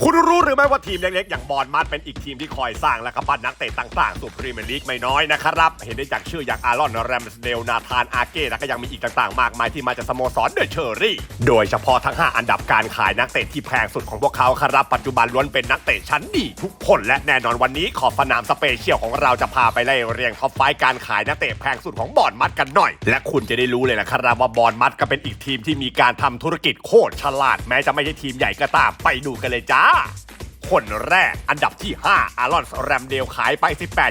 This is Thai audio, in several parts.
คุณรู้หรือไม่ว่าทีมเล็กๆ อย่างบอลมัดเป็นอีกทีมที่คอยสร้างและก็ปั้นนักเตะต่างๆ สู่พรีเมียร์ลีกไม่น้อยนะครับ เห็นได้จากชื่ออย่างอารอนแรมสเดลนาธานอาเก้และก็ยังมีอีกต่างๆ มากมายที่มาจากสโมสรเดอะเชอรี่ โดยเฉพาะทั้ง 5 อันดับการขายนักเตะที่แพงสุดของพวกเขาครับปัจจุบันล้วนเป็นนักเตะชั้นดีทุกคนและแน่นอนวันนี้ขอบสนามสเปเชียลของเราจะพาไปไล่เรียงท็อปไฟการขายนักเตะแพงสุดของบอลมัดกันหน่อย และคุณจะได้รู้เลยนะครับว่าบอลมัดก็เป็นอีกทีมที่มีการทำธุรกิจโคตรฉลาด แม้จะไม่ใช่ทีมใหญ่ก็ตามไปดูกันเลยจ้าคนแรกอันดับที่ 5 อารอนแรมเดลขายไป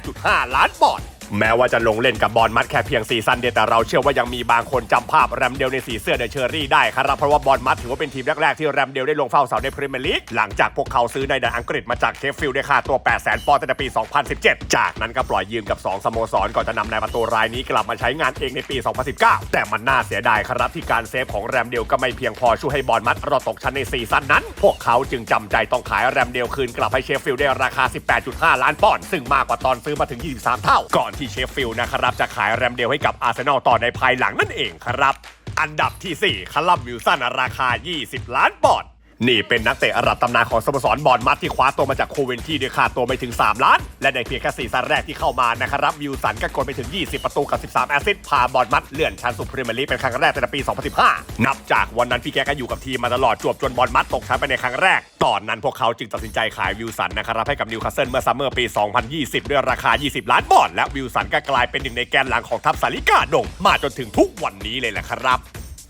18.5 ล้านปอนด์ แม้ว่าจะลงเล่นกับบอลมัดแค่เพียงซีซั่นเดียวแต่เราเชื่อว่ายังมีบางคนจำภาพแรมเดลในสีเสื้อเดอะเชอรี่ได้ครับเพราะว่าบอลมัดถือว่าเป็นทีมแรกๆที่แรมเดลได้ลงเฝ้าเสาในพรีเมียร์ลีกหลังจากพวกเขาซื้อในแดนอังกฤษมาจากเชฟฟิลด์ได้ค่าตัว 800,000ปอนด์ตั้งแต่ปี 2017 จากนั้นก็ปล่อยยืมกับ 2 สโมสรก่อนจะนำนายประตูรายนี้กลับมาใช้งานเองในปี 2019 แต่มันน่าเสียดายครับที่การเซฟของแรมเดลก็ไม่เพียงพอช่วยให้บอลมัดรอดตกชั้นในซีซั่นนั้น พวกเขาจึงจำใจต้องขายแรมเดลคืนกลับให้เชฟฟิลด์ได้ราคา 18.5 ล้านปอนด์ซึ่งมากกว่าตอนซื้อมาถึง 23 เท่าก่อนที่เชฟฟิลด์นะครับจะขายแรมเดลให้กับอาร์เซนอลต่อในภายหลังนั่นเองครับ อันดับที่ 4 คาลัมวิลสันราคา 20 ล้านปอนด์ นี่เป็นนักเตะระดับตำนานของสโมสรบอลมัดที่คว้าตัวมาจากโคเวนที่ด้วยค่าตัวไม่ถึง 3 ล้าน และในเพียงแค่ซีซั่นแรกที่เข้ามานะครับวิลสันก็กดไปถึง 20 ประตูกับ 13 แอสซิสต์พาบอลมัดเลื่อนชั้นสู่พรีเมียร์ลีกเป็นครั้งแรกตั้งแต่ปี 2015 นับจากวันนั้นพี่แกก็อยู่กับทีมมาตลอดจวบจนบอลมัดตกชั้นไปในครั้งแรก ตอนนั้นพวกเขาจึงตัดสินใจขายวิลสันนะครับให้กับนิวคาสเซิลเมื่อซัมเมอร์ปี 2020 ด้วยราคา 20 ล้านปอนและวิลสันก็กลายเป็นหนึ่งในแกนหลังของทัพสาลิกาดงมาจนถึงทุกวันนี้เลยแหละครับ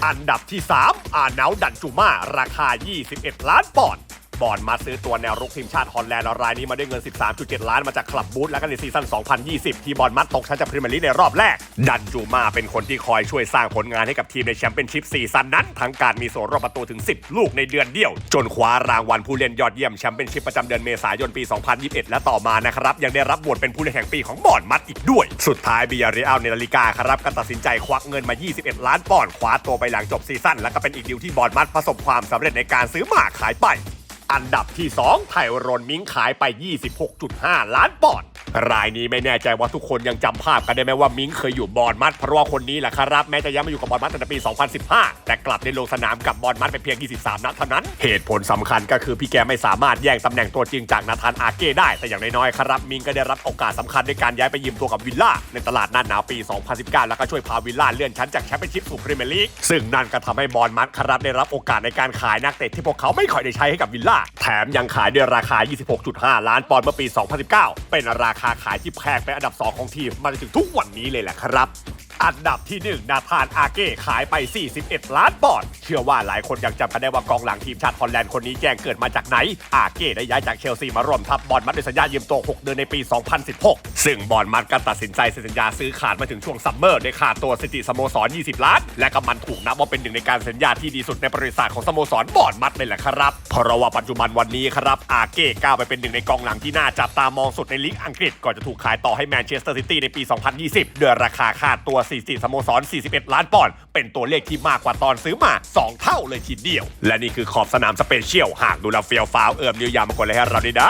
อันดับที่ 3 อาเนาดันจูมาราคา 21 ล้านปอนด์ บอลมาซื้อตัวแนวรุกทีมชาติฮอลแลนด์รายนี้มาด้วยเงิน 13.7 ล้านมาจากคลับบูธและก็ในซีซั่น 2020 ที่บอลมัดตกชั้นจากพรีเมียร์ลีกในรอบแรก ดันจูมาเป็นคนที่คอยช่วยสร้างผลงานให้กับทีมในแชมเปี้ยนชิพซีซั่นนั้น ทั้งการมีส่วนร่วมประตูถึง 10 ลูกในเดือนเดียว จนคว้ารางวัลผู้เล่นยอดเยี่ยมแชมเปี้ยนชิพประจำเดือนเมษายนปี 2021 และต่อมานะครับยังได้รับบทเป็นผู้เล่นแห่งปีของบอลมัดอีกด้วย สุดท้ายบียาเรอัลในลาลิกาครับก็ตัดสินใจควักเงินมา 21 ล้านปอนด์คว้าตัวไปหลังจบซีซั่นและก็เป็นอีกดีลที่บอลมัดประสบความสำเร็จในการซื้อมาขายไป อันดับที่ 2 ไทยรอนมิงขายไป 26.5 ล้านปอนด์ รายนี้ไม่แน่ใจว่าทุกคนยังจำภาพกันได้ไหมว่ามิงเคยอยู่บอลมัดเพราะว่าคนนี้แหละครับแม้จะยังไม่อยู่กับบอลมัดตั้งแต่ปี 2015 แต่กลับได้ลงสนามกับบอลมัดไปเพียง 23 นัดเท่านั้น เหตุผลสำคัญก็คือพี่แกไม่สามารถแย่งตำแหน่งตัวจริงจากนาธานอาเก้ได้ แต่อย่างน้อยๆครับมิงก็ได้รับโอกาสสำคัญในการย้ายไปยืมตัวกับวิลล่าในตลาดหน้าหนาวปี 2019 แล้วก็ช่วยพาวิลล่าเลื่อนชั้นจากแชมเปี้ยนชิพสู่พรีเมียร์ลีกซึ่งนั่นก็ทำให้บอลมัดครับได้รับโอกาสในการขายนักเตะที่พวกเขาไม่ค่อยได้ใช้ให้กับวิลล่าแถมยังขายด้วยราคา 26.5 ล้านปอนด์เมื่อปี 2019 เป็นราคาขายที่แพงเป็นอันดับ 2 ของทีมมาจนถึงทุกวันนี้เลยแหละครับ อันดับที่1นาธานอาเก้ขายไป 41 ล้านปอนด์เชื่อว่าหลายคนยังจำกันได้ว่ากองหลังทีมชาติฮอลแลนด์คนนี้แจ้งเกิดมาจากไหน อาเก้ได้ย้ายจากเชลซีมาร่วมทัพบอลมัดด้วยสัญญายืมตัว 6 เดือนในปี 2016 ซึ่งบอลมัดก็ตัดสินใจเซ็นสัญญาซื้อขาดมาถึงช่วงซัมเมอร์ด้วยค่าตัวสติสโมสร 20 ล้าน และก็มันถูกนับว่าเป็นหนึ่งในการเซ็นสัญญาที่ดีสุดในประวัติศาสตร์ของสโมสรบอลมัดเลยแหละครับเพราะว่าปัจจุบันวันนี้ครับอาเก้ก้าวไปเป็นหนึ่งในกองหลังที่น่าจับตามองสุดในลีกอังกฤษก่อนจะถูกขายต่อให้แมนเชสเตอร์ซิตี้ในปี 2020ด้วยราคาค่าตัวสถิติสโมสร 41 ล้านปอนด์เป็นตัวเลขที่มากกว่าตอนซื้อมา 2 เท่าเลยทีเดียว และนี่คือขอบสนามสเปเชียลหากดูแลเฟียวฟาวเอิมนิวยามากดเลยให้เราดีด้า